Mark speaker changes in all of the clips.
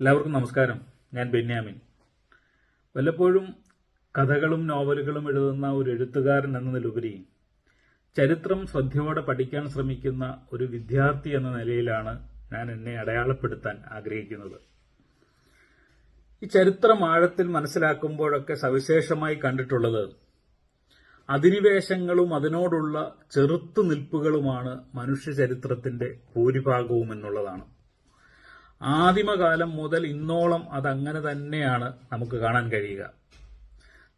Speaker 1: എല്ലാവർക്കും നമസ്കാരം. ഞാൻ ബെന്യാമിൻ. വല്ലപ്പോഴും കഥകളും നോവലുകളും എഴുതുന്ന ഒരു എഴുത്തുകാരൻ എന്നതിലുപരി ചരിത്രം ശ്രദ്ധയോടെ പഠിക്കാൻ ശ്രമിക്കുന്ന ഒരു വിദ്യാർത്ഥി എന്ന നിലയിലാണ് ഞാൻ എന്നെ അടയാളപ്പെടുത്താൻ ആഗ്രഹിക്കുന്നത്. ഈ ചരിത്രം ആഴത്തിൽ മനസ്സിലാക്കുമ്പോഴൊക്കെ സവിശേഷമായി കണ്ടിട്ടുള്ളത് അധിനിവേശങ്ങളും അതിനോടുള്ള ചെറുത്തുനിൽപ്പുകളുമാണ് മനുഷ്യ ചരിത്രത്തിന്റെ ഭൂരിഭാഗവും എന്നുള്ളതാണ്. ആദിമകാലം മുതൽ ഇന്നോളം അതങ്ങനെ തന്നെയാണ് നമുക്ക് കാണാൻ കഴിയുക.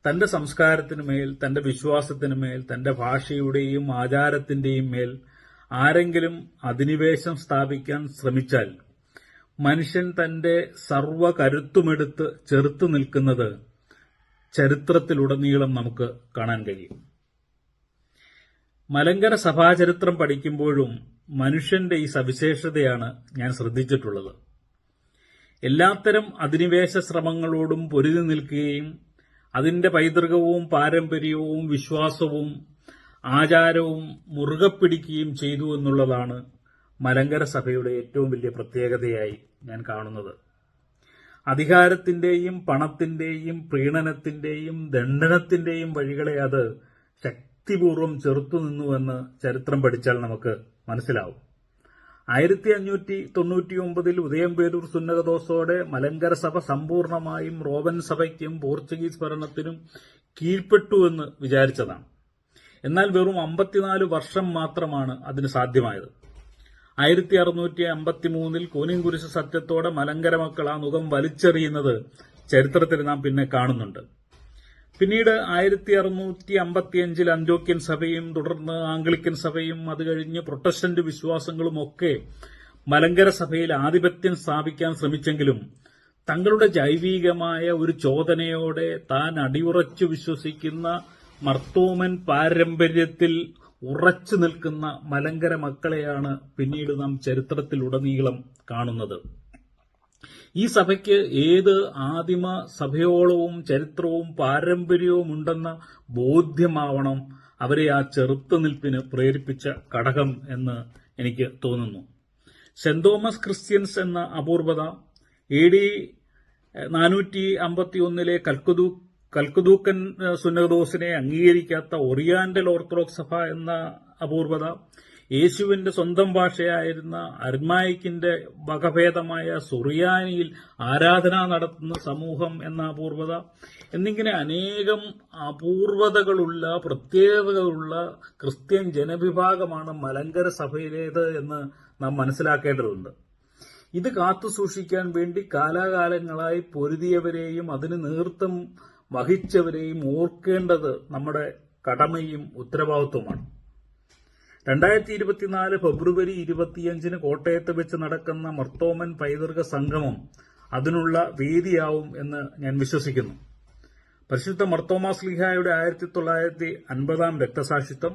Speaker 1: തന്റെ സംസ്കാരത്തിനു മേൽ തന്റെ വിശ്വാസത്തിനു മേൽ തന്റെ ഭാഷയുടെയും ആചാരത്തിന്റെയും മേൽ ആരെങ്കിലും അധിനിവേശം സ്ഥാപിക്കാൻ ശ്രമിച്ചാൽ മനുഷ്യൻ തന്റെ സർവ കരുത്തുമെടുത്ത് ചെറുത്തു നിൽക്കുന്നത് ചരിത്രത്തിലുടനീളം നമുക്ക് കാണാൻ കഴിയും. മലങ്കര സഭാചരിത്രം പഠിക്കുമ്പോഴും മനുഷ്യന്റെ ഈ സവിശേഷതയാണ് ഞാൻ ശ്രദ്ധിച്ചിട്ടുള്ളത്. എല്ലാത്തരം അധിനിവേശ ശ്രമങ്ങളോടും പൊരുതി നിൽക്കുകയും അതിന്റെ പൈതൃകവും പാരമ്പര്യവും വിശ്വാസവും ആചാരവും മുറുകെ പിടിക്കുകയും ചെയ്തു എന്നുള്ളതാണ് മലങ്കര സഭയുടെ ഏറ്റവും വലിയ പ്രത്യേകതയായി ഞാൻ കാണുന്നത്. അധികാരത്തിന്റെയും പണത്തിന്റെയും പ്രീണനത്തിന്റെയും ദണ്ഡനത്തിന്റെയും വഴികളെ അത് ശക്തിപൂർവം ചെറുത്തുനിന്നുവെന്ന് ചരിത്രം പഠിച്ചാൽ നമുക്ക് മനസ്സിലാവും. ആയിരത്തി അഞ്ഞൂറ്റി തൊണ്ണൂറ്റി ഒമ്പതിൽ ഉദയംപേരൂർ സുന്നകദോസോടെ മലങ്കര സഭ സമ്പൂർണമായും റോമൻ സഭയ്ക്കും പോർച്ചുഗീസ് ഭരണത്തിനും കീഴ്പ്പെട്ടുവെന്ന് വിചാരിച്ചതാണ്. എന്നാൽ വെറും അമ്പത്തിനാല് വർഷം മാത്രമാണ് അതിന് സാധ്യമായത്. ആയിരത്തി അറുന്നൂറ്റി അമ്പത്തി മൂന്നിൽ കൂനിൻകുരിശ് സത്യത്തോടെ മലങ്കര മക്കൾ ആ മുഖം വലിച്ചെറിയുന്നത് ചരിത്രത്തിൽ നാം പിന്നെ കാണുന്നുണ്ട്. പിന്നീട് ആയിരത്തി അറുന്നൂറ്റി അമ്പത്തിയഞ്ചിൽ അന്റോക്യൻ സഭയും തുടർന്ന് ആംഗ്ലിക്കൻ സഭയും അത് കഴിഞ്ഞ് പ്രൊട്ടസ്റ്റന്റ് വിശ്വാസങ്ങളും ഒക്കെ മലങ്കര സഭയിൽ ആധിപത്യം സ്ഥാപിക്കാൻ ശ്രമിച്ചെങ്കിലും തങ്ങളുടെ ജൈവികമായ ഒരു ചോദനയോടെ താൻ അടിയുറച്ചു വിശ്വസിക്കുന്ന മർത്തോമൻ പാരമ്പര്യത്തിൽ ഉറച്ചു നിൽക്കുന്ന മലങ്കര മക്കളെയാണ് പിന്നീട് നാം ചരിത്രത്തിലുടനീളം കാണുന്നത്. ഈ സഭയ്ക്ക് ഏത് ആദിമ സഭയോളവും ചരിത്രവും പാരമ്പര്യവും ഉണ്ടെന്ന ബോധ്യമാവണം അവരെ ആ ചെറുത്തുനിൽപ്പിന് പ്രേരിപ്പിച്ച ഘടകം എന്ന് എനിക്ക് തോന്നുന്നു. സെന്റ് തോമസ് ക്രിസ്ത്യൻസ് എന്ന അപൂർവത എ ഡി നാനൂറ്റി അമ്പത്തി ഒന്നിലെ കൽക്കുദൂ കൽക്കുദൂക്കൻ സുന്നദോസിനെ അംഗീകരിക്കാത്ത ഒറിയാന്റൽ ഓർത്തഡോക്സ് സഭ എന്ന അപൂർവത യേശുവിന്റെ സ്വന്തം ഭാഷയായിരുന്ന അർമായിക്കിന്റെ വകഭേദമായ സുറിയാനിയിൽ ആരാധന നടത്തുന്ന സമൂഹം എന്ന അപൂർവത എന്നിങ്ങനെ അനേകം അപൂർവതകളുള്ള പ്രത്യേകതകളുള്ള ക്രിസ്ത്യൻ ജനവിഭാഗമാണ് മലങ്കര സഭയിലേത് എന്ന് നാം മനസ്സിലാക്കേണ്ടതുണ്ട്. ഇത് കാത്തു സൂക്ഷിക്കാൻ വേണ്ടി കാലാകാലങ്ങളായി പൊരുതിയവരെയും അതിന് നേതൃത്വം വഹിച്ചവരെയും ഓർക്കേണ്ടത് നമ്മുടെ കടമയും ഉത്തരവാദിത്വമാണ് രണ്ടായിരത്തി ഇരുപത്തിനാല് ഫെബ്രുവരി ഇരുപത്തിയഞ്ചിന് കോട്ടയത്ത് വെച്ച് നടക്കുന്ന മർത്തോമൻ പൈതൃക സംഗമം അതിനുള്ള വേദിയാവും എന്ന് ഞാൻ വിശ്വസിക്കുന്നു. പരിശുദ്ധ മർത്തോമാസ്ലിഹായുടെ ആയിരത്തി തൊള്ളായിരത്തി അൻപതാം രക്തസാക്ഷിത്വം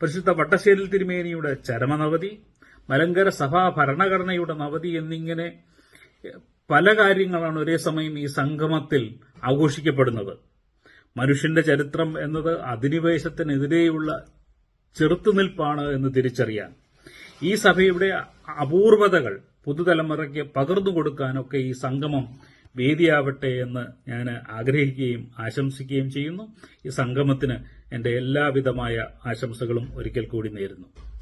Speaker 1: പരിശുദ്ധ വട്ടശ്ശേരിൽ തിരുമേനിയുടെ ചരമനവധി മലങ്കര സഭാ ഭരണഘടനയുടെ നവതി എന്നിങ്ങനെ പല കാര്യങ്ങളാണ് ഒരേ സമയം ഈ സംഗമത്തിൽ ആഘോഷിക്കപ്പെടുന്നത്. മനുഷ്യന്റെ ചരിത്രം എന്നത് അധിനിവേശത്തിനെതിരെയുള്ള ചെറുത്തുനിൽപ്പാണ് എന്ന് തിരിച്ചറിയാൻ. ഈ സഭയുടെ അപൂർവതകൾ പുതുതലമുറയ്ക്ക് പകർന്നു കൊടുക്കാനൊക്കെ ഈ സംഗമം വേദിയാവട്ടെ എന്ന് ഞാൻ ആഗ്രഹിക്കുകയും ആശംസിക്കുകയും ചെയ്യുന്നു. ഈ സംഗമത്തിന് എന്റെ എല്ലാവിധമായ ആശംസകളും ഒരിക്കൽ കൂടി നേരുന്നു.